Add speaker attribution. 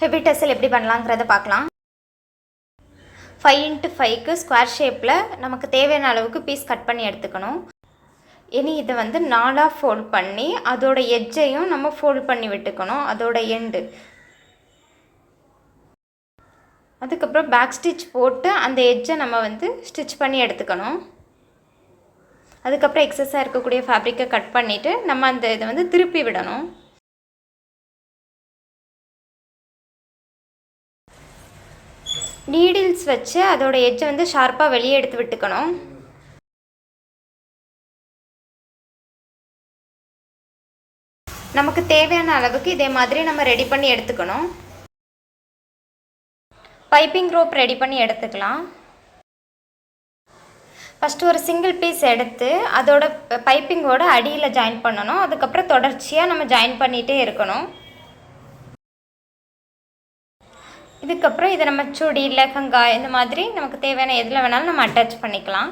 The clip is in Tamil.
Speaker 1: ஹெவி டெசல் எப்படி பண்ணலாங்கிறத பார்க்கலாம். ஃபைவ் இன்ட்டு ஃபைவ்க்கு ஸ்கொயர் ஷேப்பில் நமக்கு தேவையான அளவுக்கு பீஸ் கட் பண்ணி எடுத்துக்கணும். இனி இதை வந்து நாலாக ஃபோல்ட் பண்ணி அதோட எட்ஜையும் நம்ம ஃபோல்ட் பண்ணி விட்டுக்கணும் அதோட எண்டு அதுக்கப்புறம் பேக் ஸ்டிச் போட்டு அந்த எட்ஜை நம்ம வந்து ஸ்டிச் பண்ணி எடுத்துக்கணும். அதுக்கப்புறம் எக்ஸஸாக இருக்கக்கூடிய ஃபேப்ரிக்கை கட் பண்ணிவிட்டு நம்ம அந்த இதை வந்து திருப்பி விடணும். நீடில்ஸ் வச்சு அதோடய எட்ஜை வந்து ஷார்ப்பாக வெளியே எடுத்து விட்டுக்கணும். நமக்கு தேவையான அளவுக்கு இதே மாதிரி நம்ம ரெடி பண்ணி எடுத்துக்கணும். பைப்பிங் ரோப் ரெடி பண்ணி எடுத்துக்கலாம். ஃபஸ்ட்டு ஒரு சிங்கிள் பீஸ் எடுத்து அதோட பைப்பிங்கோட அடியில் ஜாயின் பண்ணணும். அதுக்கப்புறம் தொடர்ச்சியாக நம்ம ஜாயின் பண்ணிகிட்டே இருக்கணும். இதுக்கப்புறம் இதை நம்ம சுடி லெஹங்கா இந்த மாதிரி நமக்கு தேவையான எதில் வேணாலும் நம்ம அட்டாச் பண்ணிக்கலாம்.